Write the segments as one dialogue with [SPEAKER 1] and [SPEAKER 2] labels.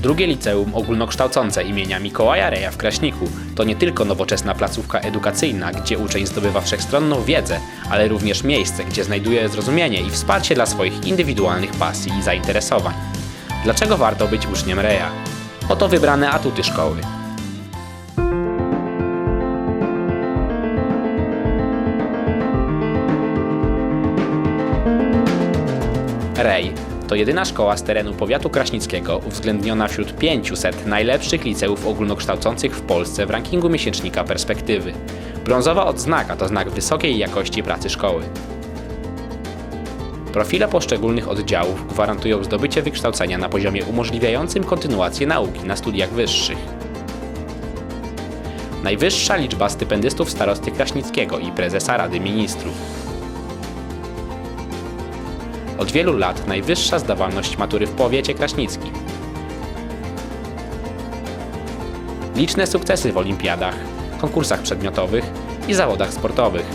[SPEAKER 1] Drugie liceum ogólnokształcące imienia Mikołaja Reja w Kraśniku to nie tylko nowoczesna placówka edukacyjna, gdzie uczeń zdobywa wszechstronną wiedzę, ale również miejsce, gdzie znajduje zrozumienie i wsparcie dla swoich indywidualnych pasji i zainteresowań. Dlaczego warto być uczniem Reja? Oto wybrane atuty szkoły. Rej to jedyna szkoła z terenu powiatu kraśnickiego uwzględniona wśród 500 najlepszych liceów ogólnokształcących w Polsce w rankingu miesięcznika Perspektywy. Brązowa odznaka to znak wysokiej jakości pracy szkoły. Profile poszczególnych oddziałów gwarantują zdobycie wykształcenia na poziomie umożliwiającym kontynuację nauki na studiach wyższych. Najwyższa liczba stypendystów starosty Kraśnickiego i prezesa Rady Ministrów. Od wielu lat najwyższa zdawalność matury w powiecie kraśnickim. Liczne sukcesy w olimpiadach, konkursach przedmiotowych i zawodach sportowych.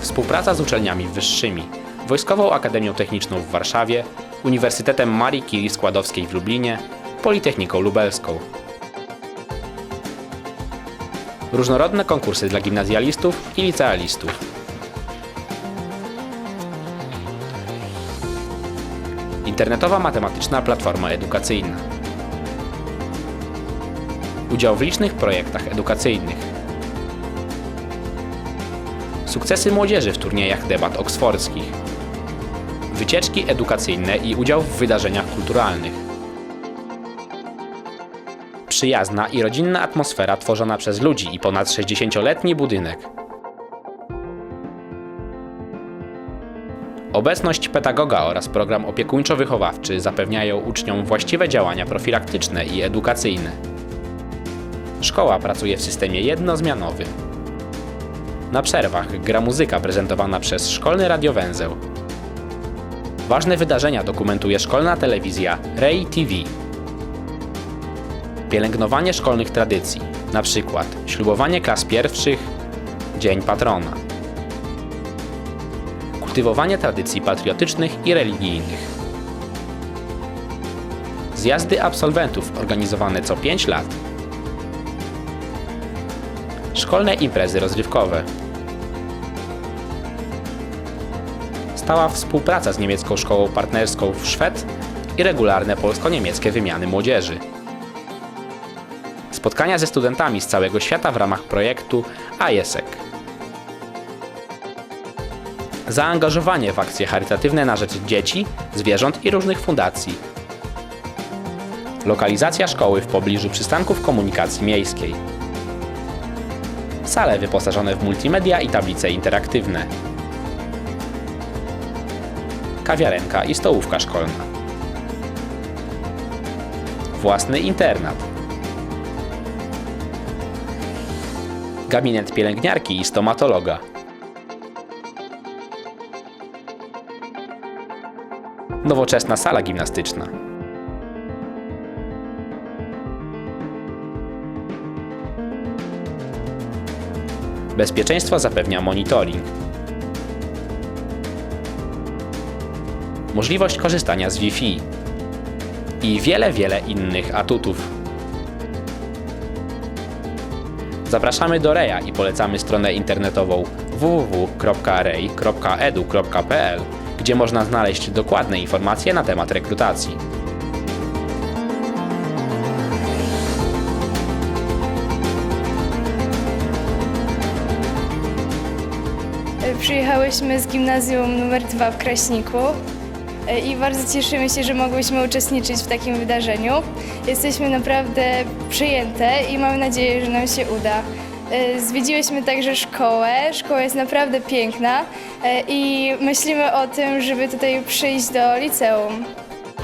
[SPEAKER 1] Współpraca z uczelniami wyższymi, Wojskową Akademią Techniczną w Warszawie, Uniwersytetem Marii Curie Skłodowskiej w Lublinie, Politechniką Lubelską. Różnorodne konkursy dla gimnazjalistów i licealistów. Internetowa matematyczna platforma edukacyjna. Udział w licznych projektach edukacyjnych. Sukcesy młodzieży w turniejach debat oksfordzkich. Wycieczki edukacyjne i udział w wydarzeniach kulturalnych. Przyjazna i rodzinna atmosfera tworzona przez ludzi i ponad 60-letni budynek. Obecność pedagoga oraz program opiekuńczo-wychowawczy zapewniają uczniom właściwe działania profilaktyczne i edukacyjne. Szkoła pracuje w systemie jednozmianowym. Na przerwach gra muzyka prezentowana przez szkolny radiowęzeł. Ważne wydarzenia dokumentuje szkolna telewizja Ray TV. Pielęgnowanie szkolnych tradycji, na przykład ślubowanie klas pierwszych, Dzień Patrona kultywowanie tradycji patriotycznych i religijnych. Zjazdy absolwentów organizowane co 5 lat. Szkolne imprezy rozrywkowe. Stała współpraca z niemiecką szkołą partnerską w Szwed i regularne polsko-niemieckie wymiany młodzieży. Spotkania ze studentami z całego świata w ramach projektu IESEC zaangażowanie w akcje charytatywne na rzecz dzieci, zwierząt i różnych fundacji. Lokalizacja szkoły w pobliżu przystanków komunikacji miejskiej. Sale wyposażone w multimedia i tablice interaktywne. Kawiarenka i stołówka szkolna. Własny internat. Gabinet pielęgniarki i stomatologa. Nowoczesna sala gimnastyczna. Bezpieczeństwo zapewnia monitoring. Możliwość korzystania z Wi-Fi i wiele, wiele innych atutów. Zapraszamy do Reja i polecamy stronę internetową www.rej.edu.pl gdzie można znaleźć dokładne informacje na temat rekrutacji.
[SPEAKER 2] Przyjechałyśmy z gimnazjum numer 2 w Kraśniku e, i bardzo cieszymy się, że mogłyśmy uczestniczyć w takim wydarzeniu. Jesteśmy naprawdę przyjęte i mamy nadzieję, że nam się uda. E, Zwiedziłyśmy także szkołę. Szkoła jest naprawdę piękna e, i myślimy o tym, żeby tutaj przyjść do liceum.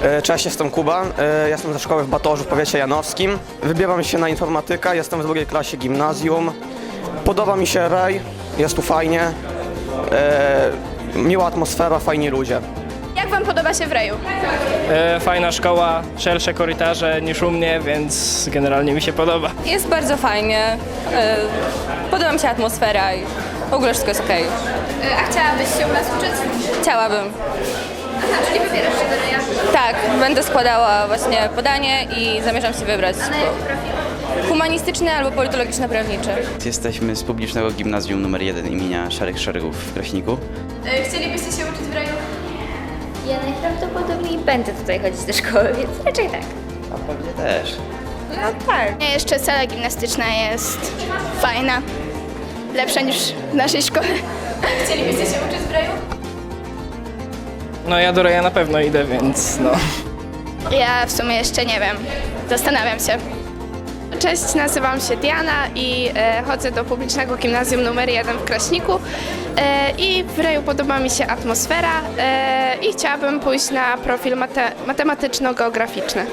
[SPEAKER 3] E, Cześć, jestem Kuba. Jestem ze szkoły w Batorzu w powiecie janowskim. Wybieram się na informatykę, jestem w drugiej klasie gimnazjum. Podoba mi się rej, jest tu fajnie. Miła atmosfera, fajni ludzie.
[SPEAKER 2] Wam podoba się w Reju?
[SPEAKER 4] E, Fajna szkoła, szersze korytarze niż u mnie, więc generalnie mi się podoba.
[SPEAKER 5] Jest bardzo fajnie. e, Podoba mi się atmosfera i w ogóle wszystko jest okej.
[SPEAKER 2] A chciałabyś się u nas uczyć?
[SPEAKER 5] Chciałabym.
[SPEAKER 6] Czyli wybierasz się do Reja.
[SPEAKER 5] Tak, będę składała właśnie podanie i zamierzam się wybrać. Humanistyczne albo politologiczno-prawnicze.
[SPEAKER 7] Jesteśmy z publicznego gimnazjum nr 1 imienia Szarych Szeregów w Kraśniku.
[SPEAKER 6] Chcielibyście się uczyć w Reju?
[SPEAKER 8] Ja najprawdopodobniej będę tutaj chodzić do szkoły, więc raczej tak.
[SPEAKER 7] A pewnie też.
[SPEAKER 2] Jeszcze sala gimnastyczna jest fajna, lepsza niż w naszej szkole.
[SPEAKER 6] Chcielibyście się uczyć w Reju?
[SPEAKER 4] No ja do Reja na pewno idę, więc no.
[SPEAKER 2] Ja w sumie jeszcze nie wiem, zastanawiam się.
[SPEAKER 9] Cześć, nazywam się Diana i e, chodzę do publicznego gimnazjum numer 1 w Kraśniku e, i w Reju podoba mi się atmosfera e, i chciałabym pójść na profil mate, matematyczno-geograficzny.